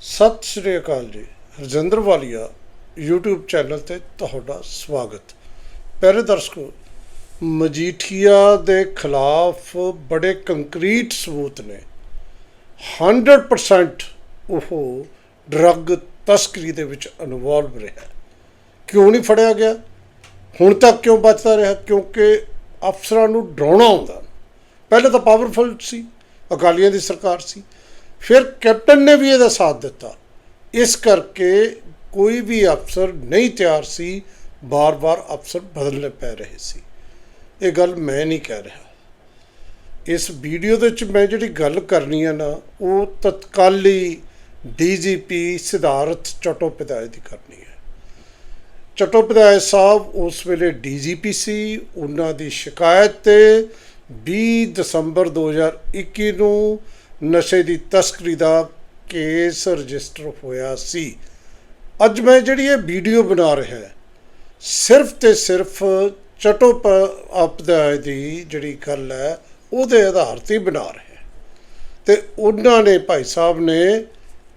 ਸਤਿ ਸ਼੍ਰੀ ਅਕਾਲ ਜੀ। ਰਜਿੰਦਰ ਵਾਲੀਆ, YouTube channel ਤੇ ਤੁਹਾਡਾ ਸਵਾਗਤ। ਪਿਆਰੇ ਦਰਸ਼ਕੋ, ਮਜੀਠੀਆ ਦੇ ਖਿਲਾਫ ਬੜੇ ਕੰਕਰੀਟ ਸਬੂਤ ਨੇ। 100% ਉਹ ਡਰੱਗ ਤਸਕਰੀ ਦੇ ਵਿੱਚ ਇਨਵੋਲਵ ਰਿਹਾ। ਕਿਉਂ ਨਹੀਂ ਫੜਿਆ ਗਿਆ? ਹੁਣ ਤੱਕ ਕਿਉਂ ਬਚਦਾ ਰਿਹਾ? ਕਿਉਂਕਿ ਅਫਸਰਾਂ ਨੂੰ ਡਰਾਉਣਾ ਆਉਂਦਾ। ਪਹਿਲਾਂ ਤਾਂ ਪਾਵਰਫੁਲ ਸੀ, ਅਕਾਲੀਆਂ ਦੀ ਸਰਕਾਰ ਸੀ। ਫਿਰ ਕੈਪਟਨ ਨੇ ਵੀ ਇਹਦਾ ਸਾਥ ਦਿੱਤਾ। ਇਸ ਕਰਕੇ ਕੋਈ ਵੀ ਅਫਸਰ ਨਹੀਂ ਤਿਆਰ ਸੀ, ਬਾਰ-ਬਾਰ ਅਫਸਰ ਬਦਲਣੇ ਪੈ ਰਹੇ ਸੀ। ਇਹ ਗੱਲ ਮੈਂ ਨਹੀਂ ਕਹਿ ਰਿਹਾ। ਇਸ ਵੀਡੀਓ ਦੇ ਵਿੱਚ ਮੈਂ ਜਿਹੜੀ ਗੱਲ ਕਰਨੀ ਆ ਨਾ, ਉਹ ਤਤਕਾਲੀ ਡੀਜੀਪੀ ਸਿਧਾਰਥ ਚਟੋਪਾਧਿਆਏ ਦੀ ਕਰਨੀ ਹੈ। ਚਟੋਪਾਧਿਆਏ ਸਾਹਿਬ ਉਸ ਵੇਲੇ ਡੀਜੀਪੀ ਸੀ, ਉਹਨਾਂ ਦੀ ਸ਼ਿਕਾਇਤ ਤੇ 20 ਦਸੰਬਰ 2021 ਨੂੰ ਨਸ਼ੇ ਦੀ ਤਸਕਰੀ ਦਾ ਕੇਸ ਰਜਿਸਟਰ ਹੋਇਆ ਸੀ। ਅੱਜ ਮੈਂ ਜਿਹੜੀ ਇਹ ਵੀਡੀਓ ਬਣਾ ਰਿਹਾ, ਸਿਰਫ ਤੇ ਸਿਰਫ ਚਟੋਪਾਧਿਆਏ ਦੀ ਜਿਹੜੀ ਗੱਲ ਹੈ, ਉਹਦੇ ਆਧਾਰ ਤੇ ਬਣਾ ਰਿਹਾ। ਤੇ ਉਹਨਾਂ ਨੇ ਭਾਈ ਸਾਹਿਬ ਨੇ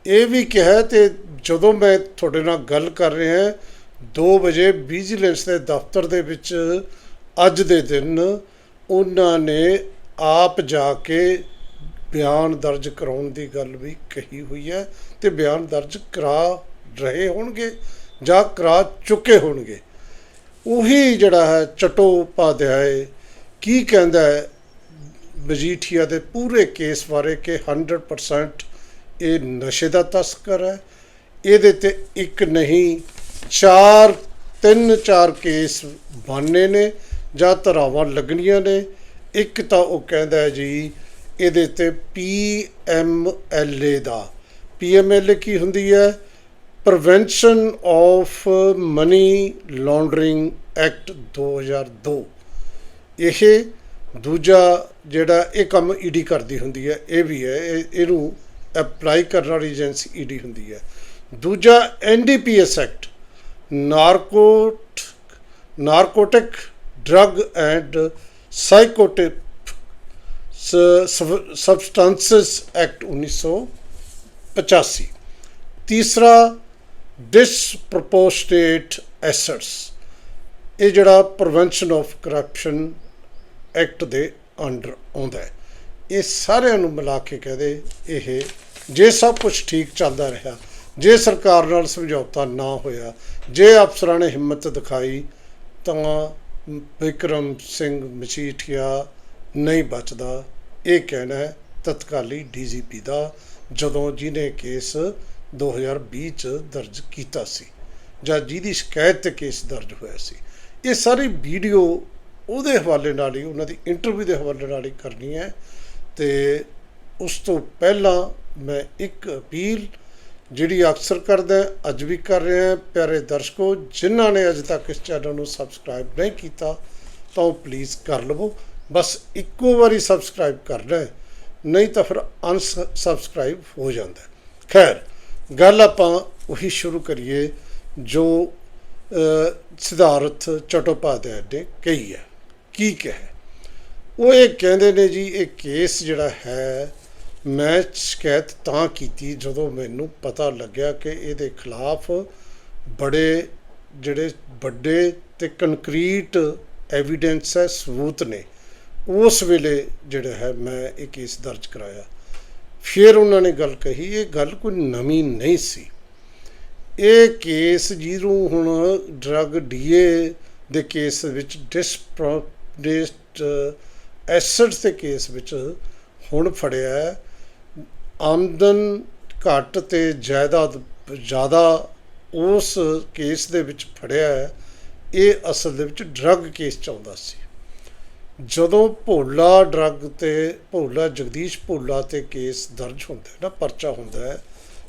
ਇਹ ਵੀ ਕਿਹਾ ਤੇ ਜਦੋਂ ਮੈਂ ਤੁਹਾਡੇ ਨਾਲ ਗੱਲ ਕਰ ਰਿਹਾ 2 ਵਜੇ ਵਿਜੀਲੈਂਸ ਦੇ ਦਫ਼ਤਰ ਦੇ ਵਿੱਚ ਅੱਜ ਦੇ ਦਿਨ ਉਹਨਾਂ ਨੇ ਆਪ ਜਾ ਕੇ ਬਿਆਨ ਦਰਜ ਕਰਾਉਣ ਦੀ ਗੱਲ ਵੀ ਕਹੀ ਹੋਈ ਹੈ ਤੇ ਬਿਆਨ ਦਰਜ ਕਰਾ ਰਹੇ ਹੋਣਗੇ ਜਾਂ ਕਰਾ ਚੁੱਕੇ ਹੋਣਗੇ। ਉਹੀ ਜਿਹੜਾ ਹੈ ਚਟੋਪਾਧਿਆਏ ਕੀ ਕਹਿੰਦਾ ਹੈ ਮਜੀਠੀਆ ਦੇ ਪੂਰੇ ਕੇਸ ਬਾਰੇ ਕਿ 100% ਇਹ ਨਸ਼ੇ ਦਾ ਤਸਕਰ ਹੈ। ਇਹਦੇ ਤੇ ਇੱਕ ਨਹੀਂ, ਚਾਰ, ਤਿੰਨ, ਚਾਰ ਕੇਸ ਬਣਨੇ ਨੇ ਜਾਂ ਧਰਾਵਾਂ ਲੱਗਣੀਆਂ ਨੇ। ਇੱਕ ਤਾਂ ਉਹ ਕਹਿੰਦਾ ਜੀ ਇਹਦੇ ਤੇ ਪੀ ਐਮ ਐਲ ਏ ਦਾ। ਪੀ ਐਮ ਐਲ ਏ ਕੀ ਹੁੰਦੀ ਹੈ? Prevention of money laundering act 2002 ਇਹ ਦੂਜਾ ਜਿਹੜਾ ਇਹ ਕੰਮ ਈਡੀ ਕਰਦੀ ਹੁੰਦੀ ਹੈ, ਇਹ ਵੀ ਹੈ, ਇਹ- ਇਹਨੂੰ ਅਪਲਾਈ ਕਰਨ ਵਾਲੀ ਏਜੰਸੀ ਈਡੀ ਹੁੰਦੀ ਹੈ। ਦੂਜਾ NDPS act ਨਾਰਕੋਟ narcotic drug and psychotic substances act 1985 ਤੀਸਰਾ ਡਿਸਪ੍ਰੋਪੋਰਸ਼ਨੇਟ ਐਸਟਸ ਇਹ ਜਿਹੜਾ ਪ੍ਰੀਵੈਂਸ਼ਨ ਆਫ ਕਰਪਸ਼ਨ ਐਕਟ ਦੇ ਅੰਡਰ ਆਉਂਦਾ ਹੈ। ਇਹ ਸਾਰਿਆਂ ਨੂੰ ਮਿਲਾ ਕੇ ਕਹਦੇ ਇਹ ਜੇ ਸਭ ਕੁਝ ਠੀਕ ਚੱਲਦਾ ਰਿਹਾ, ਜੇ ਸਰਕਾਰ ਨਾਲ ਸਮਝੌਤਾ ਨਾ ਹੋਇਆ, ਜੇ ਅਫਸਰਾਂ ਨੇ ਹਿੰਮਤ ਦਿਖਾਈ, ਤਾਂ ਵਿਕਰਮ ਸਿੰਘ ਮਜੀਠੀਆ ਨਹੀਂ ਬਚਦਾ। ਇਹ ਕਹਿਣਾ ਹੈ ਤਤਕਾਲੀ ਡੀਜੀਪੀ ਦਾ, ਜਦੋਂ ਜਿਹਨੇ ਕੇਸ 2020 ਚ ਦਰਜ ਕੀਤਾ ਸੀ ਜਾਂ ਜਿਹਦੀ ਸ਼ਿਕਾਇਤ ਤੇ ਕੇਸ ਦਰਜ ਹੋਇਆ ਸੀ। ਇਹ ਸਾਰੀ ਵੀਡੀਓ ਉਹਦੇ ਹਵਾਲੇ ਨਾਲ ਹੀ, ਉਹਨਾਂ ਦੀ ਇੰਟਰਵਿਊ ਦੇ ਹਵਾਲੇ ਨਾਲ ਹੀ ਕਰਨੀ ਹੈ ਤੇ ਉਸ ਤੋਂ ਪਹਿਲਾਂ ਮੈਂ ਇੱਕ ਅਪੀਲ ਜਿਹੜੀ ਅਕਸਰ ਕਰਦਾ ਅੱਜ ਵੀ ਕਰ ਰਿਹਾ ਪਿਆਰੇ ਦਰਸ਼ਕੋ, ਜਿਨ੍ਹਾਂ ਨੇ ਅਜੇ ਤੱਕ ਇਸ ਚੈਨਲ ਨੂੰ ਸਬਸਕ੍ਰਾਈਬ ਨਹੀਂ ਕੀਤਾ, ਤਾਂ ਉਹ ਪਲੀਜ਼ ਕਰ ਲਵੋ। ਬਸ ਇੱਕੋ ਵਾਰੀ ਸਬਸਕ੍ਰਾਈਬ ਕਰਨਾ ਨਹੀਂ ਤਾਂ ਫਿਰ ਅਨਸਬਸਕ੍ਰਾਈਬ ਹੋ ਜਾਂਦਾ ਖੈਰ, ਗੱਲ ਆਪਾਂ ਉਹੀ ਸ਼ੁਰੂ ਕਰੀਏ ਜੋ ਸਿਧਾਰਥ ਚਟੋਪਾਧਿਆਏ ਨੇ ਕਹੀ ਹੈ। ਕੀ ਕਹੇ? ਉਹ ਇਹ ਕਹਿੰਦੇ ਨੇ ਜੀ, ਇਹ ਕੇਸ ਜਿਹੜਾ ਹੈ, ਮੈਂ ਸ਼ਿਕਾਇਤ ਤਾਂ ਕੀਤੀ ਜਦੋਂ ਮੈਨੂੰ ਪਤਾ ਲੱਗਿਆ ਕਿ ਇਹਦੇ ਖਿਲਾਫ ਬੜੇ ਜਿਹੜੇ ਵੱਡੇ ਤੇ ਕੰਕਰੀਟ ਐਵੀਡੈਂਸ ਹੈ, ਸਬੂਤ ਨੇ। ਉਸ ਵੇਲੇ ਜਿਹੜਾ ਹੈ ਮੈਂ ਇਹ ਕੇਸ ਦਰਜ ਕਰਾਇਆ। ਫਿਰ ਉਹਨਾਂ ਨੇ ਗੱਲ ਕਹੀ, ਇਹ ਗੱਲ ਕੋਈ ਨਵੀਂ ਨਹੀਂ ਸੀ। ਇਹ ਕੇਸ ਜਿਹਨੂੰ ਹੁਣ ਡਰੱਗ ਡੀਏ ਦੇ ਕੇਸ ਵਿੱਚ ਡਿਸਪ੍ਰੋਡੇਸਟ ਐਸੈਟਸ ਦੇ ਕੇਸ ਵਿੱਚ ਹੁਣ ਫੜਿਆ ਹੈ। ਆਮਦਨ ਘੱਟ ਤੇ ਜਾਇਦਾਦ ਜ਼ਿਆਦਾ ਉਸ ਕੇਸ ਦੇ ਵਿੱਚ ਫੜਿਆ ਹੈ। ਇਹ ਅਸਲ ਦੇ ਵਿੱਚ ਡਰੱਗ ਕੇਸ ਚ ਆਉਂਦਾ ਸੀ। ਜਦੋਂ ਭੋਲਾ ਡਰੱਗ ਤੇ ਭੋਲਾ ਜਗਦੀਸ਼ ਭੋਲਾ ਤੇ ਕੇਸ ਦਰਜ ਹੁੰਦਾ ਨਾ, ਪਰਚਾ ਹੁੰਦਾ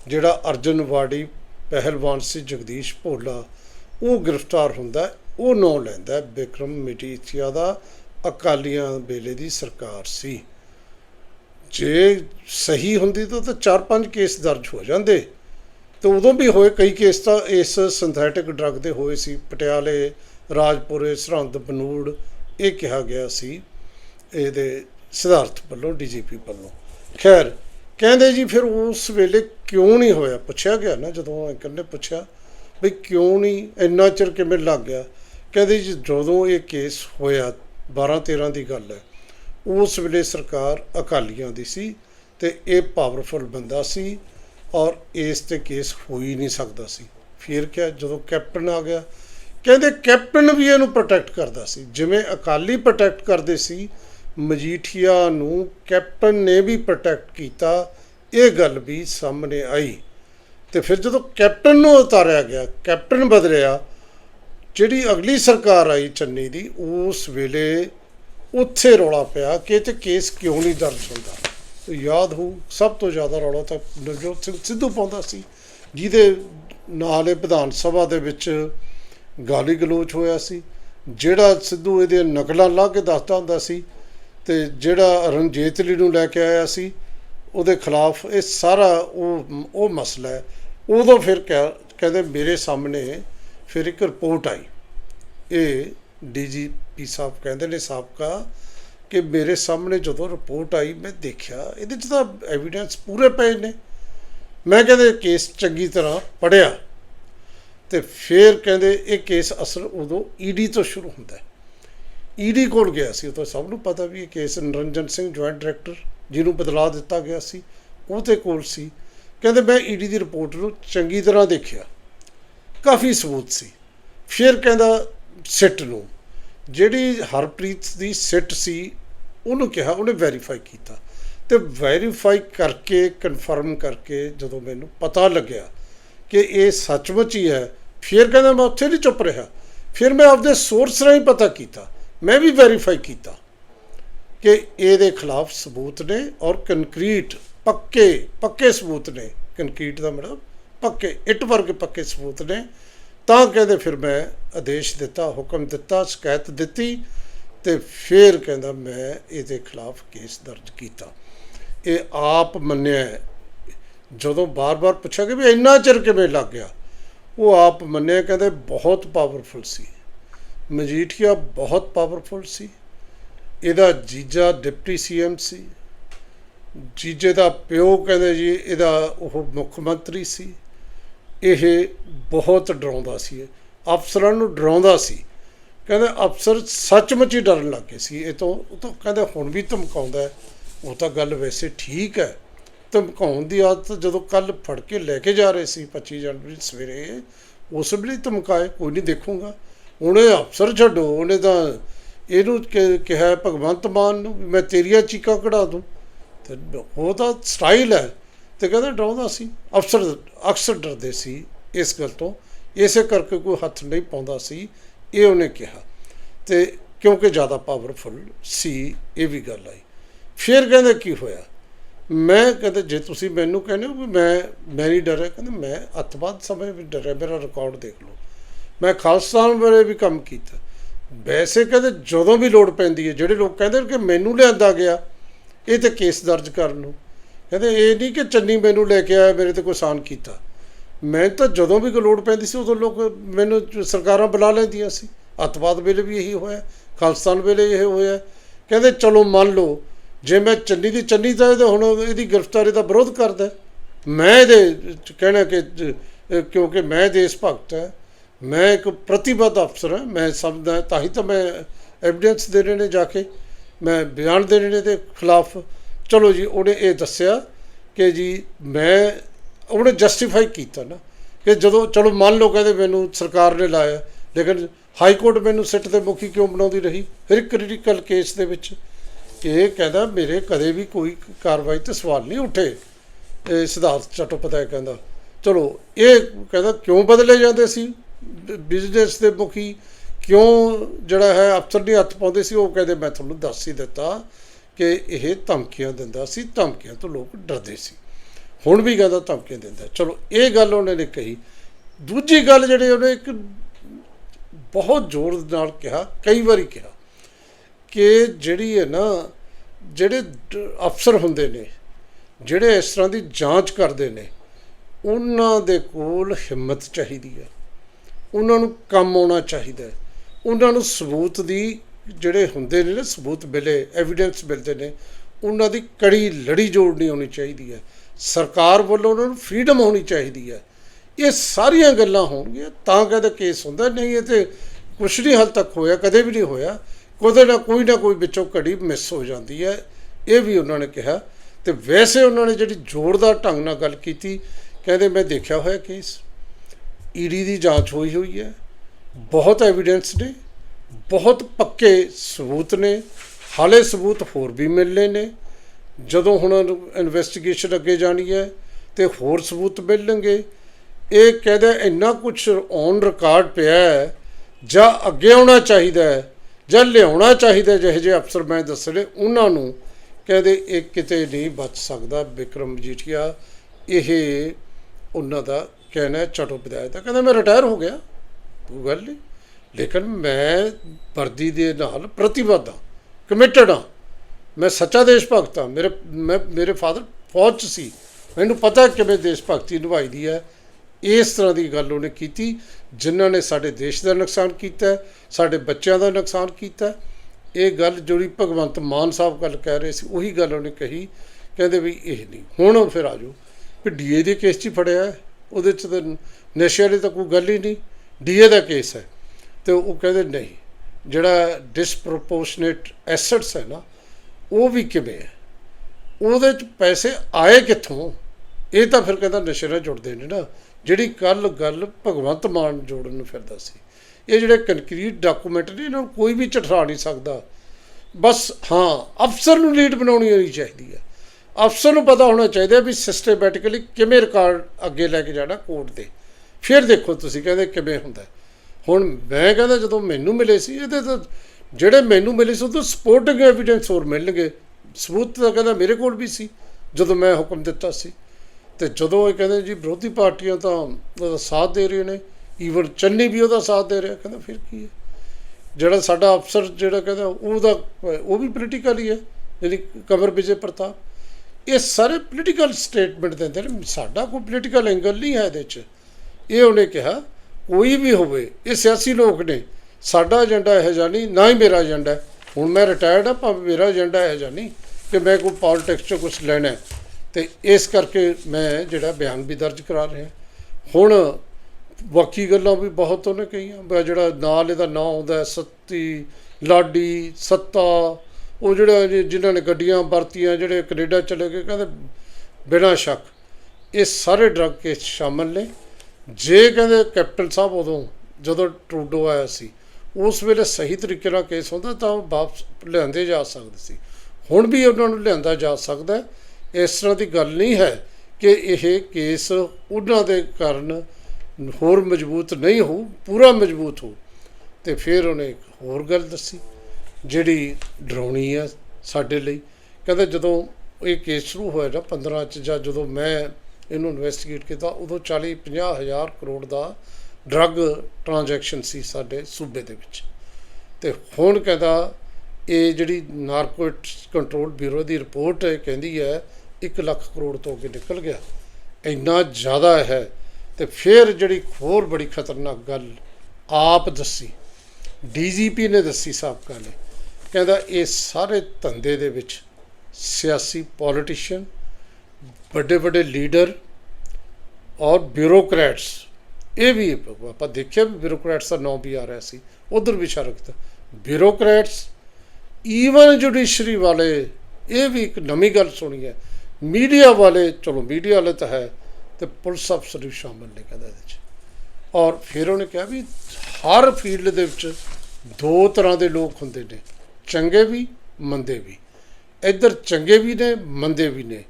ਜਿਹੜਾ ਅਰਜਨ ਵਾੜੀ, ਪਹਿਲਵਾਨ ਸੀ ਜਗਦੀਸ਼ ਭੋਲਾ, ਉਹ ਗ੍ਰਿਫਤਾਰ ਹੁੰਦਾ ਉਹ ਨਾਂ ਲੈਂਦਾ ਬਿਕਰਮ ਵਿਕਰਮ ਮਜੀਠੀਆ ਦਾ, ਅਕਾਲੀਆਂ ਵੇਲੇ ਦੀ ਸਰਕਾਰ ਸੀ। ਜੇ ਸਹੀ ਹੁੰਦੀ ਤਾਂ ਤਾਂ ਚਾਰ ਪੰਜ ਕੇਸ ਦਰਜ ਹੋ ਜਾਂਦੇ। ਤੇ ਉਦੋਂ ਵੀ ਹੋਏ ਕਈ ਕੇਸ ਤਾਂ ਇਸ ਸਿੰਥੈਟਿਕ ਡਰੱਗ ਦੇ ਹੋਏ ਸੀ, ਪਟਿਆਲੇ, ਰਾਜਪੁਰੇ, ਸਰਹੰਦ, ਬਨੂੜ ਇਹ ਕਿਹਾ ਗਿਆ ਸੀ, ਇਹਦੇ ਸਿਧਾਰਥ ਵੱਲੋਂ, ਡੀਜੀਪੀ ਵੱਲੋਂ। ਖੈਰ, ਕਹਿੰਦੇ ਜੀ ਫਿਰ ਉਸ ਵੇਲੇ ਕਿਉਂ ਨਹੀਂ ਹੋਇਆ? ਪੁੱਛਿਆ ਗਿਆ ਨਾ, ਜਦੋਂ ਅੰਕਲ ਨੇ ਪੁੱਛਿਆ ਵੀ ਕਿਉਂ ਨਹੀਂ? ਇੰਨਾ ਚਿਰ ਕਿਵੇਂ ਲੱਗ ਗਿਆ? ਕਹਿੰਦੇ ਜੀ, ਜਦੋਂ ਇਹ ਕੇਸ ਹੋਇਆ 12 13 ਦੀ ਗੱਲ ਹੈ, ਉਸ ਵੇਲੇ ਸਰਕਾਰ ਅਕਾਲੀਆਂ ਦੀ ਸੀ ਤੇ ਇਹ ਪਾਵਰਫੁਲ ਬੰਦਾ ਸੀ ਔਰ ਇਸ ਤੇ ਕੇਸ ਹੋ ਹੀ ਨਹੀਂ ਸਕਦਾ ਸੀ। ਫਿਰ ਕਿਹਾ, ਜਦੋਂ ਕੈਪਟਨ ਆ ਗਿਆ ਕਹਿੰਦੇ ਕੈਪਟਨ ਵੀ ਇਹਨੂੰ ਪ੍ਰੋਟੈਕਟ ਕਰਦਾ ਸੀ। ਜਿਵੇਂ ਅਕਾਲੀ ਪ੍ਰੋਟੈਕਟ ਕਰਦੇ ਸੀ, ਮਜੀਠੀਆ ਨੂੰ ਕੈਪਟਨ ਨੇ ਵੀ ਪ੍ਰੋਟੈਕਟ ਕੀਤਾ। ਇਹ ਗੱਲ ਵੀ ਸਾਹਮਣੇ ਆਈ। ਤੇ ਫਿਰ ਜਦੋਂ ਕੈਪਟਨ ਨੂੰ ਉਤਾਰਿਆ ਗਿਆ, ਕੈਪਟਨ ਬਦਲਿਆ, ਜਿਹੜੀ ਅਗਲੀ ਸਰਕਾਰ ਆਈ ਚੰਨੀ ਦੀ, ਉਸ ਵੇਲੇ ਉੱਥੇ ਰੌਲਾ ਪਿਆ ਕਿ ਇਹ ਤੇ ਕੇਸ ਕਿਉਂ ਨਹੀਂ ਦਰਜ ਹੁੰਦਾ? ਯਾਦ ਹੋ ਸਭ ਤੋਂ ਜ਼ਿਆਦਾ ਰੌਲਾ ਤਾਂ ਨਵਜੋਤ ਸਿੰਘ ਸਿੱਧੂ ਪਾਉਂਦਾ ਸੀ, ਜਿਹਦੇ ਨਾਲ ਇਹ ਵਿਧਾਨ ਸਭਾ ਦੇ ਵਿੱਚ ਗਾਲੀ ਗਲੋਚ ਹੋਇਆ ਸੀ। ਜਿਹੜਾ ਸਿੱਧੂ ਇਹਦੇ ਨਕਲਾਂ ਲਾ ਕੇ ਦੱਸਦਾ ਹੁੰਦਾ ਸੀ ਤੇ ਜਿਹੜਾ ਰਣਜੀਤਲੀ ਨੂੰ ਲੈ ਕੇ ਆਇਆ ਸੀ, ਉਹਦੇ ਖਿਲਾਫ ਇਹ ਸਾਰਾ ਉਹ ਉਹ ਮਸਲਾ ਹੈ। ਉਦੋਂ ਫਿਰ ਕਿਹਾ, ਕਹਿੰਦੇ ਮੇਰੇ ਸਾਹਮਣੇ ਫਿਰ ਇੱਕ ਰਿਪੋਰਟ ਆਈ। ਇਹ ਡੀਜੀਪੀ ਸਾਹਿਬ ਕਹਿੰਦੇ ਨੇ ਸਾਬਕਾ ਕਿ ਮੇਰੇ ਸਾਹਮਣੇ ਜਦੋਂ ਰਿਪੋਰਟ ਆਈ, ਮੈਂ ਦੇਖਿਆ, ਇਹਦੇ 'ਚ ਤਾਂ ਐਵੀਡੈਂਸ ਪੂਰੇ ਪਏ ਨੇ। ਮੈਂ ਕਹਿੰਦੇ ਕੇਸ ਚੰਗੀ ਤਰ੍ਹਾਂ ਪੜਿਆ ਤੇ ਫਿਰ ਕਹਿੰਦੇ ਇਹ ਕੇਸ ਅਸਲ ਉਦੋਂ ਈਡੀ ਤੋਂ ਸ਼ੁਰੂ ਹੁੰਦਾ ਹੈ। ਈਡੀ ਕੋਲ ਗਿਆ ਸੀ? ਉਦੋਂ ਸਭ ਨੂੰ ਪਤਾ ਵੀ ਇਹ case Niranjan Singh joint director ਜਿਹਨੂੰ ਬਦਲਾ ਦਿੱਤਾ ਗਿਆ ਸੀ ਉਹਦੇ ਕੋਲ ਸੀ। ਕਹਿੰਦੇ ਮੈਂ ਈਡੀ ਦੀ ਰਿਪੋਰਟ ਨੂੰ ਚੰਗੀ ਤਰ੍ਹਾਂ ਦੇਖਿਆ। ਕਾਫੀ ਸਬੂਤ ਸੀ। ਫਿਰ ਕਹਿੰਦਾ ਸਿੱਟ ਨੂੰ। ਜਿਹੜੀ ਹਰਪ੍ਰੀਤ ਦੀ ਸਿੱਟ ਸੀ, ਉਹਨੂੰ ਕਿਹਾ, ਉਹਨੇ ਵੈਰੀਫਾਈ ਕੀਤਾ। ਤੇ ਵੈਰੀਫਾਈ ਕਰਕੇ ਕਨਫਰਮ ਕਰਕੇ ਜਦੋਂ ਮੈਨੂੰ ਪਤਾ ਲੱਗਿਆ ਕਿ ਇਹ ਸੱਚਮੁੱਚ ਹੀ ਹੈ ਫਿਰ ਕਹਿੰਦਾ ਮੈਂ ਉੱਥੇ ਨਹੀਂ ਚੁੱਪ ਰਿਹਾ। ਫਿਰ ਮੈਂ ਆਪਦੇ ਸੋਰਸ ਰਾਹੀਂ ਪਤਾ ਕੀਤਾ। ਮੈਂ ਵੀ ਵੈਰੀਫਾਈ ਕੀਤਾ ਕਿ ਇਹਦੇ ਖਿਲਾਫ ਸਬੂਤ ਨੇ ਔਰ ਕੰਕਰੀਟ ਪੱਕੇ ਪੱਕੇ ਸਬੂਤ ਨੇ। ਕੰਕਰੀਟ ਦਾ ਮਤਲਬ ਪੱਕੇ, ਇੱਟ ਵਰਗੇ ਪੱਕੇ ਸਬੂਤ ਨੇ। ਤਾਂ ਕਹਿੰਦੇ ਫਿਰ ਮੈਂ ਆਦੇਸ਼ ਦਿੱਤਾ, ਹੁਕਮ ਦਿੱਤਾ, ਸ਼ਿਕਾਇਤ ਦਿੱਤੀ ਤੇ ਫਿਰ ਕਹਿੰਦਾ ਮੈਂ ਇਹਦੇ ਖਿਲਾਫ ਕੇਸ ਦਰਜ ਕੀਤਾ। ਇਹ ਆਪ ਮੰਨਿਆ ਜਦੋਂ ਬਾਰ-ਬਾਰ ਪੁੱਛਿਆ ਕਿ ਵੀ ਇੰਨਾ ਚਿਰ ਕਿਵੇਂ ਲੱਗ ਗਿਆ? ਉਹ ਆਪ ਮੰਨਿਆ ਕਹਿੰਦੇ ਬਹੁਤ ਪਾਵਰਫੁਲ ਸੀ। ਮਜੀਠੀਆ ਬਹੁਤ ਪਾਵਰਫੁਲ ਸੀ। ਇਹਦਾ ਜੀਜਾ ਡਿਪਟੀ ਸੀਐਮ ਸੀ। ਜੀਜੇ ਦਾ ਪਿਓ ਕਹਿੰਦੇ ਜੀ ਇਹਦਾ ਉਹ ਮੁੱਖ ਮੰਤਰੀ ਸੀ। ਇਹ ਬਹੁਤ ਡਰਾਉਂਦਾ ਸੀ। ਅਫਸਰਾਂ ਨੂੰ ਡਰਾਉਂਦਾ ਸੀ। ਕਹਿੰਦੇ ਅਫਸਰ ਸੱਚਮੁੱਚ ਹੀ ਡਰਨ ਲੱਗੇ ਸੀ। ਇਹ ਤੋਂ ਉਹ ਤਾਂ ਕਹਿੰਦੇ ਹੁਣ ਵੀ ਧਮਕਾਉਂਦਾ ਉਹ ਤਾਂ ਗੱਲ ਵੈਸੇ ਠੀਕ ਹੈ। ਧਮਕਾਉਣ ਦੀ ਆਦਤ ਜਦੋਂ ਕੱਲ ਫੜ ਕੇ ਲੈ ਕੇ ਜਾ ਰਹੇ ਸੀ 25 ਜਨਵਰੀ ਸਵੇਰੇ, ਉਸ ਵੇਲੇ ਧਮਕਾਏ, ਕੋਈ ਨਹੀਂ ਦੇਖੂਗਾ। ਉਹਨੇ ਅਫਸਰ ਛੱਡੋ, ਉਹਨੇ ਤਾਂ ਇਹਨੂੰ ਕਿ- ਕਿਹਾ ਭਗਵੰਤ ਮਾਨ ਨੂੰ ਵੀ ਮੈਂ ਤੇਰੀਆਂ ਚੀਕਾਂ ਕਢਾ ਦੂੰ। ਤੇ ਉਹ ਤਾਂ ਸਟਾਈਲ ਹੈ ਤੇ ਕਹਿੰਦਾ ਡਰਾਉਂਦਾ ਸੀ। ਅਫਸਰ ਅਕਸਰ ਡਰਦੇ ਸੀ ਇਸ ਗੱਲ ਤੋਂ। ਇਸੇ ਕਰਕੇ ਕੋਈ ਹੱਥ ਨਹੀਂ ਪਾਉਂਦਾ ਸੀ, ਇਹ ਉਹਨੇ ਕਿਹਾ। ਤੇ ਕਿਉਂਕਿ ਜ਼ਿਆਦਾ ਪਾਵਰਫੁਲ ਸੀ, ਇਹ ਵੀ ਗੱਲ ਆਈ। ਫਿਰ ਕਹਿੰਦੇ, ਕੀ ਹੋਇਆ? ਮੈਂ ਕਹਿੰਦੇ, ਜੇ ਤੁਸੀਂ ਮੈਨੂੰ ਕਹਿੰਦੇ ਹੋ ਵੀ ਮੈਂ ਮੈਂ ਨਹੀਂ ਡਰਿਆ ਕਹਿੰਦੇ ਮੈਂ ਅੱਤਵਾਦ ਸਮੇਂ ਵੀ ਡਰਿਆ ਮੇਰਾ ਰਿਕਾਰਡ ਦੇਖ ਲਓ। ਮੈਂ ਖਾਲਸਾਨ ਵੇਲੇ ਵੀ ਕੰਮ ਕੀਤਾ। ਵੈਸੇ ਕਹਿੰਦੇ ਜਦੋਂ ਵੀ ਲੋੜ ਪੈਂਦੀ ਹੈ, ਜਿਹੜੇ ਲੋਕ ਕਹਿੰਦੇ ਕਿ ਮੈਨੂੰ ਲਿਆਂਦਾ ਗਿਆ, ਇਹ ਤੇ ਕੇਸ ਦਰਜ ਕਰਨ ਨੂੰ। ਕਹਿੰਦੇ ਇਹ ਨਹੀਂ ਕਿ ਚੰਨੀ ਮੈਨੂੰ ਲੈ ਕੇ ਆਇਆ, ਮੇਰੇ ਤੇ ਕੋਈ ਸਾਨ ਕੀਤਾ। ਮੈਂ ਤਾਂ ਜਦੋਂ ਵੀ ਕੋਈ ਲੋੜ ਪੈਂਦੀ ਸੀ, ਉਦੋਂ ਲੋਕ ਮੈਨੂੰ ਸਰਕਾਰਾਂ ਬੁਲਾ ਲੈਂਦੀਆਂ ਸੀ। ਅੱਤਵਾਦ ਵੇਲੇ ਵੀ ਇਹੀ ਹੋਇਆ ਖਾਲਸਤਾਨ ਵੇਲੇ ਇਹ ਹੋਇਆ। ਕਹਿੰਦੇ ਚਲੋ ਮੰਨ ਲਓ ਜੇ ਮੈਂ ਚੰਨੀ ਦੀ ਚੰਨੀ ਤਾਂ ਇਹਦੇ ਹੁਣ ਇਹਦੀ ਗ੍ਰਿਫਤਾਰੀ ਦਾ ਵਿਰੋਧ ਕਰਦਾ, ਮੈਂ ਇਹਦੇ ਕਹਿਣਾ ਕਿ ਕਿਉਂਕਿ ਮੈਂ ਦੇਸ਼ ਭਗਤ ਹਾਂ, ਮੈਂ ਇੱਕ ਪ੍ਰਤੀਬੱਧ ਅਫਸਰ ਹਾਂ, ਮੈਂ ਸਮਝਦਾ ਤਾਂ ਹੀ ਤਾਂ ਮੈਂ ਐਵੀਡੈਂਸ ਦੇਣੇ ਨੇ ਜਾ ਕੇ, ਮੈਂ ਬਿਆਨ ਦੇਣੇ ਨੇ ਦੇ ਖਿਲਾਫ। ਚਲੋ ਜੀ, ਉਹਨੇ ਇਹ ਦੱਸਿਆ ਕਿ ਜੀ, ਮੈਂ, ਉਹਨੇ ਜਸਟੀਫਾਈ ਕੀਤਾ ਨਾ, ਕਿ ਜਦੋਂ, ਚਲੋ ਮੰਨ ਲਓ ਕਹਿੰਦੇ ਮੈਨੂੰ ਸਰਕਾਰ ਨੇ ਲਾਇਆ, ਲੇਕਿਨ ਹਾਈ ਕੋਰਟ ਮੈਨੂੰ ਸਿੱਟ ਦੇ ਮੁਖੀ ਕਿਉਂ ਬਣਾਉਂਦੀ ਰਹੀ? ਫਿਰ ਕ੍ਰਿਟੀਕਲ ਕੇਸ ਦੇ ਵਿੱਚ। ਇਹ ਕਹਿੰਦਾ ਮੇਰੇ ਕਦੇ ਵੀ ਕੋਈ ਕਾਰਵਾਈ ਤੇ ਸਵਾਲ ਨਹੀਂ ਉੱਠੇ। ਇਹ ਸਿਧਾਰਥ ਚਟੋਪਾਧਿਆਏ ਕਹਿੰਦਾ, ਚਲੋ, ਇਹ ਕਹਿੰਦਾ ਕਿਉਂ ਬਦਲੇ ਜਾਂਦੇ ਸੀ? ਬਿਜ਼ਨਸ ਦੇ ਮੁਖੀ ਕਿਉਂ ਜਿਹੜਾ ਹੈ ਅਫਸਰ ਨਹੀਂ ਹੱਥ ਪਾਉਂਦੇ ਸੀ? ਉਹ ਕਹਿੰਦੇ, ਮੈਂ ਤੁਹਾਨੂੰ ਦੱਸ ਹੀ ਦਿੱਤਾ ਕਿ ਇਹ ਧਮਕੀਆਂ ਦਿੰਦਾ ਸੀ, ਧਮਕੀਆਂ ਤੋਂ ਲੋਕ ਡਰਦੇ ਸੀ। ਹੁਣ ਵੀ ਕਹਿੰਦਾ ਧਮਕੀਆਂ ਦਿੰਦਾ। ਚਲੋ, ਇਹ ਗੱਲ ਉਹਨੇ ਨੇ ਕਹੀ। ਦੂਜੀ ਗੱਲ ਜਿਹੜੀ ਉਹਨੇ ਇੱਕ ਬਹੁਤ ਜ਼ੋਰ ਨਾਲ ਕਿਹਾ, ਕਈ ਵਾਰੀ ਕਿਹਾ। ਕਿ ਜਿਹੜੀ ਹੈ ਨਾ, ਜਿਹੜੇ ਅਫਸਰ ਹੁੰਦੇ ਨੇ, ਜਿਹੜੇ ਇਸ ਤਰ੍ਹਾਂ ਦੀ ਜਾਂਚ ਕਰਦੇ ਨੇ, ਉਹਨਾਂ ਦੇ ਕੋਲ ਹਿੰਮਤ ਚਾਹੀਦੀ ਹੈ। ਉਹਨਾਂ ਨੂੰ ਕੰਮ ਆਉਣਾ ਚਾਹੀਦਾ ਹੈ। ਉਹਨਾਂ ਨੂੰ ਸਬੂਤ ਦੀ ਜਿਹੜੇ ਹੁੰਦੇ ਨੇ ਨਾ, ਸਬੂਤ ਮਿਲੇ ਐਵੀਡੈਂਸ ਮਿਲਦੇ ਨੇ, ਉਹਨਾਂ ਦੀ ਕੜੀ ਲੜੀ ਜੋੜਨੀ ਹੋਣੀ ਚਾਹੀਦੀ ਹੈ। ਸਰਕਾਰ ਵੱਲੋਂ ਉਹਨਾਂ ਨੂੰ ਫ੍ਰੀडम ਹੋਣੀ ਚਾਹੀਦੀ ਹੈ। ਇਹ ਸਾਰੀਆਂ ਗੱਲਾਂ ਹੋਣਗੀਆਂ, ਤਾਂ ਕਹਿੰਦੇ ਕੇਸ ਹੁੰਦਾ ਨਹੀਂ, ਇਹ ਤੇ ਕੁਛ ਨਹੀਂ ਹਾਲ ਤੱਕ ਹੋਇਆ, ਕਦੇ ਵੀ ਨਹੀਂ ਹੋਇਆ। ਕੋਈ ਨਾ ਕੋਈ ਨਾ ਕੋਈ ਵਿੱਚੋਂ ਘੜੀ ਮਿਸ ਹੋ ਜਾਂਦੀ ਹੈ। ਇਹ ਵੀ ਉਹਨਾਂ ਨੇ ਕਿਹਾ। ਤੇ ਵੈਸੇ ਉਹਨਾਂ ਨੇ ਜਿਹੜੀ ਜ਼ੋਰਦਾਰ ਢੰਗ ਨਾਲ ਗੱਲ ਕੀਤੀ, ਕਹਿੰਦੇ ਮੈਂ ਦੇਖਿਆ ਹੋਇਆ ਕੇਸ ਈਡੀ ਦੀ ਜਾਂਚ ਹੋਈ ਹੋਈ ਹੈ। ਬਹੁਤ ਐਵੀਡੈਂਸ ਨੇ। ਬਹੁਤ ਪੱਕੇ ਸਬੂਤ ਨੇ। ਹਾਲੇ ਸਬੂਤ ਹੋਰ ਵੀ ਮਿਲਨੇ ਨੇ। ਜਦੋਂ ਹੁਣ ਇਨਵੈਸਟੀਗੇਸ਼ਨ ਅੱਗੇ ਜਾਣੀ ਹੈ, ਤੇ ਹੋਰ ਸਬੂਤ ਮਿਲਣਗੇ। ਇਹ ਕਹਿੰਦਾ ਇੰਨਾ ਕੁਝ ਔਨ ਰਿਕਾਰਡ ਪਿਆ ਹੈ, ਜਾਂ ਅੱਗੇ ਆਉਣਾ ਚਾਹੀਦਾ ਹੈ ਜਾਂ ਲਿਆਉਣਾ ਚਾਹੀਦਾ ਜਿਹੇ ਜਿਹੇ ਅਫਸਰ ਮੈਂ ਦੱਸਣੇ ਉਹਨਾਂ ਨੂੰ ਕਹਿੰਦੇ ਇਹ ਕਿਤੇ ਨਹੀਂ ਬਚ ਸਕਦਾ ਵਿਕਰਮ ਮਜੀਠੀਆ ਇਹ ਉਹਨਾਂ ਦਾ ਕਹਿਣਾ ਹੈ ਚਟੋ ਵਿਦਾਇਤ ਦਾ। ਕਹਿੰਦਾ ਮੈਂ ਰਿਟਾਇਰ ਹੋ ਗਿਆ। ਕੋਈ ਗੱਲ ਨਹੀਂ। ਲੇਕਿਨ ਮੈਂ ਵਰਦੀ ਦੇ ਨਾਲ ਪ੍ਰਤੀਬੱਧ ਹਾਂ ਕਮਿਟਡ ਹਾਂ। ਮੈਂ ਸੱਚਾ ਦੇਸ਼ ਭਗਤ ਹਾਂ। ਮੇਰੇ, ਮੈਂ, ਮੇਰੇ ਫਾਦਰ ਫੌਜ 'ਚ ਸੀ। ਮੈਨੂੰ ਪਤਾ ਕਿਵੇਂ ਦੇਸ਼ ਭਗਤੀ ਨਿਭਾਈ ਦੀ ਹੈ। ਇਸ ਤਰ੍ਹਾਂ ਦੀ ਗੱਲ ਉਹਨੇ ਕੀਤੀ, ਜਿਨ੍ਹਾਂ ਨੇ ਸਾਡੇ ਦੇਸ਼ ਦਾ ਨੁਕਸਾਨ ਕੀਤਾ, ਸਾਡੇ ਬੱਚਿਆਂ ਦਾ ਨੁਕਸਾਨ ਕੀਤਾ। ਇਹ ਗੱਲ ਜਿਹੜੀ ਭਗਵੰਤ ਮਾਨ ਸਾਹਿਬ ਗੱਲ ਕਹਿ ਰਹੇ ਸੀ, ਉਹੀ ਗੱਲ ਉਹਨੇ ਕਹੀ। ਕਹਿੰਦੇ ਵੀ ਇਹ ਨਹੀਂ। ਹੁਣ ਫਿਰ ਆਜੋ ਵੀ ਡੀਏ ਦੇ ਕੇਸ 'ਚ ਹੀ ਫੜਿਆ ਉਹਦੇ 'ਚ ਤਾਂ ਨਸ਼ੇ ਵਾਲੀ ਤਾਂ ਕੋਈ ਗੱਲ ਹੀ ਨਹੀਂ। ਡੀਏ ਦਾ ਕੇਸ ਹੈ। ਤੇ ਉਹ ਕਹਿੰਦੇ ਨਹੀਂ। ਜਿਹੜਾ ਡਿਸਪ੍ਰੋਪੋਰਸ਼ਨੇਟ ਐਸੈਟਸ ਹੈ ਨਾ, ਉਹ ਵੀ ਕਿਵੇਂ ਹੈ? ਉਹਦੇ 'ਚ ਪੈਸੇ ਆਏ ਕਿੱਥੋਂ? ਇਹ ਤਾਂ ਫਿਰ ਕਹਿੰਦਾ ਨਸ਼ੇ ਨਾਲ ਜੁੜਦੇ ਨੇ ਨਾ। ਜਿਹੜੀ ਕੱਲ ਗੱਲ ਭਗਵੰਤ ਮਾਨ ਜੋੜਨ ਨੂੰ ਫਿਰਦਾ ਸੀ, ਇਹ ਜਿਹੜੇ ਕੰਕਰੀਟ ਡਾਕੂਮੈਂਟ ਨੇ, ਇਹਨਾਂ ਨੂੰ ਕੋਈ ਵੀ ਝਠਰਾ ਨਹੀਂ ਸਕਦਾ। ਬਸ ਹਾਂ, ਅਫਸਰ ਨੂੰ ਲੀਡ ਬਣਾਉਣੀ ਹੋਣੀ ਚਾਹੀਦੀ ਹੈ। ਅਫਸਰ ਨੂੰ ਪਤਾ ਹੋਣਾ ਚਾਹੀਦਾ ਵੀ ਸਿਸਟਮੈਟਿਕਲੀ ਕਿਵੇਂ ਰਿਕਾਰਡ ਅੱਗੇ ਲੈ ਕੇ ਜਾਣਾ ਕੋਰਟ ਦੇ ਫਿਰ ਦੇਖੋ ਤੁਸੀਂ ਕਹਿੰਦੇ ਕਿਵੇਂ ਹੁੰਦਾ। ਹੁਣ ਮੈਂ ਕਹਿੰਦਾ ਜਦੋਂ ਮੈਨੂੰ ਮਿਲੇ ਸੀ, ਇਹਦੇ ਤਾਂ ਜਿਹੜੇ ਮੈਨੂੰ ਮਿਲੇ ਸੀ, ਉਹ ਤਾਂ ਸਪੋਰਟਿੰਗ ਐਵੀਡੈਂਸ ਹੋਰ ਮਿਲਣਗੇ। ਸਬੂਤ ਤਾਂ ਕਹਿੰਦਾ ਮੇਰੇ ਕੋਲ ਵੀ ਸੀ, ਜਦੋਂ ਮੈਂ ਹੁਕਮ ਦਿੱਤਾ ਸੀ। ਤੇ ਜਦੋਂ ਇਹ ਕਹਿੰਦੇ ਜੀ ਵਿਰੋਧੀ ਪਾਰਟੀਆਂ ਤਾਂ ਉਹਦਾ ਸਾਥ ਦੇ ਰਹੀਆਂ ਨੇ, ਈਵਨ ਚੰਨੀ ਵੀ ਉਹਦਾ ਸਾਥ ਦੇ ਰਿਹਾ, ਕਹਿੰਦਾ ਫਿਰ ਕੀ ਹੈ? ਜਿਹੜਾ ਸਾਡਾ ਅਫਸਰ ਜਿਹੜਾ ਕਹਿੰਦਾ ਉਹਦਾ, ਉਹ ਵੀ ਪੋਲੀਟੀਕਲ ਹੀ ਹੈ, ਜਿਹੜੀ ਕਮਰ ਵਿਜੇ ਪ੍ਰਤਾਪ। ਇਹ ਸਾਰੇ ਪੋਲੀਟੀਕਲ ਸਟੇਟਮੈਂਟ ਦਿੰਦੇ ਨੇ ਸਾਡਾ ਕੋਈ ਪੋਲੀਟੀਕਲ ਐਂਗਲ ਨਹੀਂ ਹੈ ਇਹਦੇ 'ਚ। ਇਹ ਉਹਨੇ ਕਿਹਾ, ਕੋਈ ਵੀ ਹੋਵੇ, ਇਹ ਸਿਆਸੀ ਲੋਕ ਨੇ, ਸਾਡਾ ਏਜੰਡਾ ਇਹ ਜਾਂ ਨਹੀਂ, ਨਾ ਹੀ ਮੇਰਾ ਏਜੰਡਾ ਹੁਣ ਮੈਂ ਰਿਟਾਇਰਡ ਆ ਭਾਵੇਂ ਮੇਰਾ ਏਜੰਡਾ ਇਹ ਜਾਂ ਨਹੀਂ ਕਿ ਮੈਂ ਕੋਈ ਪੋਲਿਟਿਕਸ 'ਚ ਕੁਝ ਲੈਣਾ ਤੇ ਇਸ ਕਰਕੇ ਮੈਂ ਜਿਹੜਾ ਬਿਆਨ ਵੀ ਦਰਜ ਕਰਾ ਰਿਹਾ। ਹੁਣ ਬਾਕੀ ਗੱਲਾਂ ਵੀ ਬਹੁਤ ਉਹਨੇ ਕਹੀਆਂ ਜਿਹੜਾ ਨਾਲ ਇਹਦਾ ਨਾਂ ਆਉਂਦਾ ਸੱਤੀ, ਲਾਡੀ, ਸੱਤਾ, ਉਹ ਜਿਹੜਾ ਜੀ- ਜਿਨ੍ਹਾਂ ਨੇ ਗੱਡੀਆਂ ਵਰਤੀਆਂ, ਜਿਹੜੇ ਕੈਨੇਡਾ ਚਲੇ ਗਏ, ਕਹਿੰਦੇ ਬਿਨਾਂ ਸ਼ੱਕ ਇਹ ਸਾਰੇ ਡਰੱਗ ਕੇਸ ਸ਼ਾਮਲ ਨੇ। ਜੇ ਕਹਿੰਦੇ ਕੈਪਟਨ ਸਾਹਿਬ ਉਦੋਂ ਜਦੋਂ ਟਰੂਡੋ ਆਇਆ ਸੀ, ਉਸ ਵੇਲੇ ਸਹੀ ਤਰੀਕੇ ਨਾਲ ਕੇਸ ਹੁੰਦਾ ਤਾਂ ਉਹ ਵਾਪਸ ਲਿਆਂਦੇ ਜਾ ਸਕਦੇ ਸੀ। ਹੁਣ ਵੀ ਉਹਨਾਂ ਨੂੰ ਲਿਆਂਦਾ ਜਾ ਸਕਦਾ ਇਸ ਤਰ੍ਹਾਂ ਦੀ ਗੱਲ ਨਹੀਂ ਹੈ ਕਿ ਇਹ ਕੇਸ ਉਹਨਾਂ ਦੇ ਕਾਰਨ ਹੋਰ ਮਜ਼ਬੂਤ ਨਹੀਂ ਹੋ ਪੂਰਾ ਮਜ਼ਬੂਤ ਹੋ ਤੇ ਫਿਰ ਉਹਨੇ ਇੱਕ ਹੋਰ ਗੱਲ ਦੱਸੀ, ਜਿਹੜੀ ਡਰਾਉਣੀ ਹੈ ਸਾਡੇ ਲਈ। ਕਹਿੰਦਾ ਜਦੋਂ ਇਹ ਕੇਸ ਸ਼ੁਰੂ ਹੋਇਆ ਨਾ 15 ਚ, ਜਾਂ ਜਦੋਂ ਮੈਂ ਇਹਨੂੰ ਇਨਵੈਸਟੀਗੇਟ ਕੀਤਾ, ਉਦੋਂ 40 50 ਹਜ਼ਾਰ ਕਰੋੜ ਦਾ ਡਰੱਗ ਟ੍ਰਾਂਜੈਕਸ਼ਨ ਸੀ ਸਾਡੇ ਸੂਬੇ ਦੇ ਵਿੱਚ। ਤੇ ਹੁਣ ਕਹਿੰਦਾ ਇਹ ਜਿਹੜੀ ਨਾਰਕੋਟਿਕਸ ਕੰਟਰੋਲ ਬਿਊਰੋ ਦੀ ਰਿਪੋਰਟ ਕਹਿੰਦੀ ਹੈ 1 ਲੱਖ ਕਰੋੜ ਤੋਂ ਅੱਗੇ ਨਿਕਲ ਗਿਆ। ਇੰਨਾ ਜ਼ਿਆਦਾ ਹੈ ਤੇ ਫਿਰ ਜਿਹੜੀ ਹੋਰ ਬੜੀ ਖਤਰਨਾਕ ਗੱਲ ਆਪ ਦੱਸੀ, ਡੀਜੀਪੀ ਨੇ ਦੱਸੀ ਸਾਬਕਾ ਨੇ। ਕਹਿੰਦਾ ਇਹ ਸਾਰੇ ਧੰਦੇ ਦੇ ਵਿੱਚ ਸਿਆਸੀ ਪੋਲੀਟੀਸ਼ੀਅਨ ਵੱਡੇ ਵੱਡੇ ਲੀਡਰ ਔਰ ਬਿਊਰੋਕਰੈਟਸ ਇਹ ਵੀ ਆਪਾਂ ਦੇਖਿਆ ਵੀ ਬਿਊਰੋਕਰੈਟਸ ਦਾ ਨਾਮ ਵੀ ਆ ਰਿਹਾ ਸੀ। ਉਧਰ ਵੀ ਸ਼ਰਕਤ ਬਿਊਰੋਕਰੈਟਸ ਈਵਨ ਜੁਡੀਸ਼ਰੀ ਵਾਲੇ, ਇਹ ਵੀ ਇੱਕ ਨਵੀਂ ਗੱਲ ਸੁਣੀ ਹੈ। ਮੀਡੀਆ ਵਾਲੇ, ਚਲੋ ਮੀਡੀਆ ਵਾਲੇ ਤਾਂ ਹੈ, ਤੇ ਪੁਲਿਸ ਅਫਸਰ ਵੀ ਸ਼ਾਮਲ ਨੇ ਕਹਿੰਦਾ ਇਹਦੇ ਵਿੱਚ ਔਰ ਫਿਰ ਉਹਨੇ ਕਿਹਾ ਵੀ ਹਰ ਫੀਲਡ ਦੇ ਵਿੱਚ ਦੋ ਤਰ੍ਹਾਂ ਦੇ ਲੋਕ ਹੁੰਦੇ ਨੇ, ਚੰਗੇ ਵੀ, ਮੰਦੇ ਵੀ। ਇੱਧਰ ਚੰਗੇ ਵੀ ਨੇ, ਮੰਦੇ ਵੀ ਨੇ।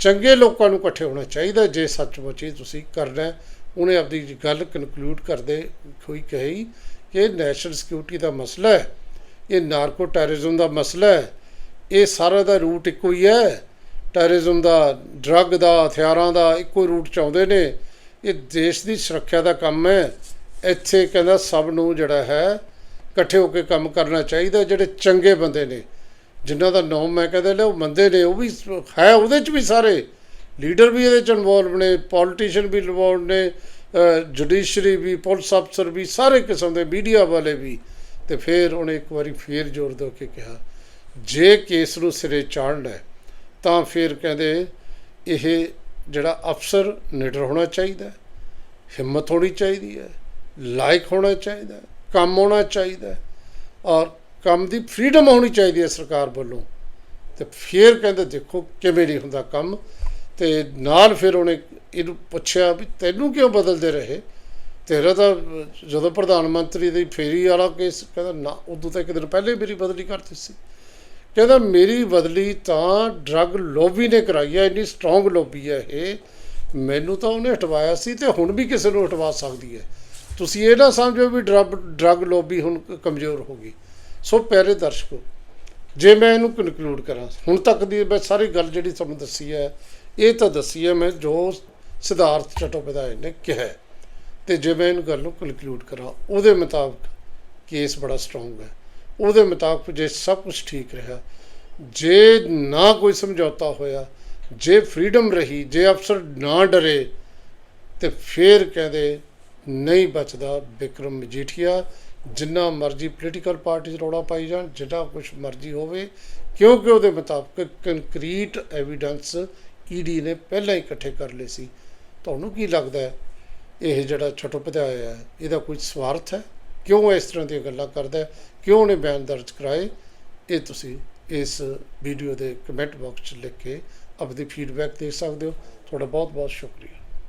ਚੰਗੇ ਲੋਕਾਂ ਨੂੰ ਇਕੱਠੇ ਹੋਣਾ ਚਾਹੀਦਾ, ਜੇ ਸੱਚਮੁੱਚ ਹੀ ਤੁਸੀਂ ਕਰਨਾ ਹੈ। ਉਹਨੇ ਆਪਣੀ ਗੱਲ ਕਨਕਲੂਡ ਕਰਦੇ ਹੋਈ ਕਹੀ ਕਿ ਨੈਸ਼ਨਲ ਸਿਕਿਉਰਿਟੀ ਦਾ ਮਸਲਾ ਹੈ। ਇਹ ਨਾਰਕੋ ਟੈਰਰਿਜ਼ਮ ਦਾ ਮਸਲਾ ਹੈ। ਇਹ ਸਾਰਾ ਦਾ ਰੂਟ ਇੱਕੋ ਹੀ ਹੈ। ਟੈਰਰਿਜ਼ਮ ਦਾ, ਡਰੱਗ ਦਾ, ਹਥਿਆਰਾਂ ਦਾ ਇੱਕੋ ਰੂਟ ਚ ਆਉਂਦੇ ਨੇ। ਇਹ ਦੇਸ਼ ਦੀ ਸੁਰੱਖਿਆ ਦਾ ਕੰਮ ਹੈ। ਇੱਥੇ ਕਹਿੰਦਾ ਸਭ ਨੂੰ ਜਿਹੜਾ ਹੈ, ਇਕੱਠੇ ਹੋ ਕੇ ਕੰਮ ਕਰਨਾ ਚਾਹੀਦਾ ਜਿਹੜੇ ਚੰਗੇ ਬੰਦੇ ਨੇ। ਜਿਨ੍ਹਾਂ ਦਾ ਨਾਮ ਮੈਂ ਕਹਿੰਦਾ ਲੈ ਉਹ ਬੰਦੇ ਨੇ, ਉਹ ਵੀ ਹੈ ਉਹਦੇ ਚ ਵੀ ਸਾਰੇ। ਲੀਡਰ ਵੀ ਇਹਦੇ ਚ ਇਨਵੋਲਵ ਨੇ ਪੋਲੀਟੀਸ਼ੀਅਨ ਵੀ ਇਨਵੋਲਵ ਨੇ ਜੁਡੀਸ਼ਰੀ ਵੀ ਪੁਲਿਸ ਅਫਸਰ ਵੀ, ਸਾਰੇ ਕਿਸਮ ਦੇ ਮੀਡੀਆ ਵਾਲੇ ਵੀ। ਤੇ ਫਿਰ ਉਹਨੇ ਇੱਕ ਵਾਰੀ ਫੇਰ ਜ਼ੋਰ ਦੇ ਕੇ ਕਿਹਾ, ਜੇ ਕੇਸ ਨੂੰ ਸਿਰੇ ਚਾੜਨਾ ਹੈ, ਤਾਂ ਫਿਰ ਕਹਿੰਦੇ ਇਹ ਜਿਹੜਾ ਅਫਸਰ ਨਿਡਰ ਹੋਣਾ ਚਾਹੀਦਾ ਹਿੰਮਤ ਹੋਣੀ ਚਾਹੀਦੀ ਹੈ, ਲਾਇਕ ਹੋਣਾ ਚਾਹੀਦਾ ਕੰਮ ਹੋਣਾ ਚਾਹੀਦਾ ਔਰ ਕੰਮ ਦੀ ਫ੍ਰੀडम ਹੋਣੀ ਚਾਹੀਦੀ ਹੈ ਸਰਕਾਰ ਵੱਲੋਂ। ਤੇ ਫਿਰ ਕਹਿੰਦੇ ਦੇਖੋ ਕਿਵੇਂ ਨਹੀਂ ਹੁੰਦਾ ਕੰਮ, ਤੇ ਨਾਲ ਫਿਰ ਉਹਨੇ ਇਹਨੂੰ ਪੁੱਛਿਆ ਵੀ ਤੈਨੂੰ ਕਿਉਂ ਬਦਲਦੇ ਰਹੇ? ਤੇਰਾ ਤਾਂ ਜਦੋਂ ਪ੍ਰਧਾਨ ਮੰਤਰੀ ਦੀ ਫੇਰੀ ਵਾਲਾ ਕੇਸ ਕਹਿੰਦਾ, ਨਾ, ਉਦੋਂ ਤਾਂ ਇੱਕ ਦਿਨ ਪਹਿਲੇ ਮੇਰੀ ਬਦਲੀ ਕਰਤੀ ਸੀ। ਕਹਿੰਦਾ, ਮੇਰੀ ਬਦਲੀ ਤਾਂ ਡਰੱਗ ਲੋਬੀ ਨੇ ਕਰਾਈ ਹੈ, ਇੰਨੀ ਸਟਰੋਂਗ ਲੋਬੀ ਹੈ ਇਹ। ਮੈਨੂੰ ਤਾਂ ਉਹਨੇ ਹਟਵਾਇਆ ਸੀ ਤੇ ਹੁਣ ਵੀ ਕਿਸੇ ਨੂੰ ਹਟਵਾ ਸਕਦੀ ਹੈ। ਤੁਸੀਂ ਇਹ ਨਾ ਸਮਝੋ ਵੀ ਡਰੱਗ ਡਰੱਗ ਲੋਬੀ ਹੁਣ ਕਮਜ਼ੋਰ ਹੋ ਗਈ। ਸੋ ਪਿਆਰੇ ਦਰਸ਼ਕੋ, ਜੇ ਮੈਂ ਇਹਨੂੰ ਕਨਕਲੂਡ ਕਰਾਂ, ਹੁਣ ਤੱਕ ਦੀ ਮੈਂ ਸਾਰੀ ਗੱਲ ਜਿਹੜੀ ਤੁਹਾਨੂੰ ਦੱਸੀ ਹੈ, ਇਹ ਤਾਂ ਦੱਸੀ ਹੈ ਮੈਂ ਜੋ ਸਿਧਾਰਥ ਚਟੋਪਾਧਿਆਏ ਨੇ ਕਿਹਾ ਤੇ ਜੇ ਮੈਂ ਇਹਨੂੰ ਗੱਲ ਨੂੰ ਕਨਕਲੂਡ ਕਰਾਂ, ਉਹਦੇ ਮੁਤਾਬਕ ਕੇਸ ਬੜਾ ਸਟਰੋਂਗ ਹੈ। ਉਹਦੇ ਮੁਤਾਬਕ ਜੇ ਸਭ ਕੁਝ ਠੀਕ ਰਿਹਾ, ਜੇ ਨਾ ਕੋਈ ਸਮਝੌਤਾ ਹੋਇਆ, ਜੇ ਫ੍ਰੀडम ਰਹੀ, ਜੇ ਅਫਸਰ ਨਾ ਡਰੇ, ਤੇ ਫਿਰ ਕਹਿੰਦੇ ਨਹੀਂ ਬਚਦਾ ਵਿਕਰਮ ਮਜੀਠੀਆ, ਜਿੰਨਾ ਮਰਜ਼ੀ ਪੋਲੀਟੀਕਲ ਪਾਰਟੀਜ਼ ਰੌਲਾ ਪਾਈ ਜਾਣ, ਜਿੰਨਾ ਕੁਝ ਮਰਜ਼ੀ ਹੋਵੇ, ਕਿਉਂਕਿ ਉਹਦੇ ਮੁਤਾਬਕ ਕੰਕਰੀਟ ਐਵੀਡੈਂਸ ਈਡੀ ਨੇ ਪਹਿਲਾਂ ਹੀ ਇਕੱਠੇ ਕਰ ਲਏ ਸੀ। ਤੁਹਾਨੂੰ ਕੀ ਲੱਗਦਾ ਹੈ? ਇਹ ਜਿਹੜਾ ਛਟੋਪਧਿਆਏ ਹੈ, ਇਹਦਾ ਕੋਈ ਸਵਾਰਥ ਹੈ? ਕਿਉਂ ਇਸ ਤਰ੍ਹਾਂ ਦੀਆਂ ਗੱਲਾਂ ਕਰਦਾ ਕਿਉਂ ਉਹਨੇ ਬਿਆਨ ਦਰਜ ਕਰਾਏ? ਇਹ ਤੁਸੀਂ ਇਸ ਵੀਡੀਓ ਦੇ ਕਮੈਂਟ ਬਾਕਸ 'ਚ ਲਿਖ ਕੇ ਆਪਣੀ ਫੀਡਬੈਕ ਦੇ ਸਕਦੇ ਹੋ। ਤੁਹਾਡਾ ਬਹੁਤ ਬਹੁਤ ਸ਼ੁਕਰੀਆ।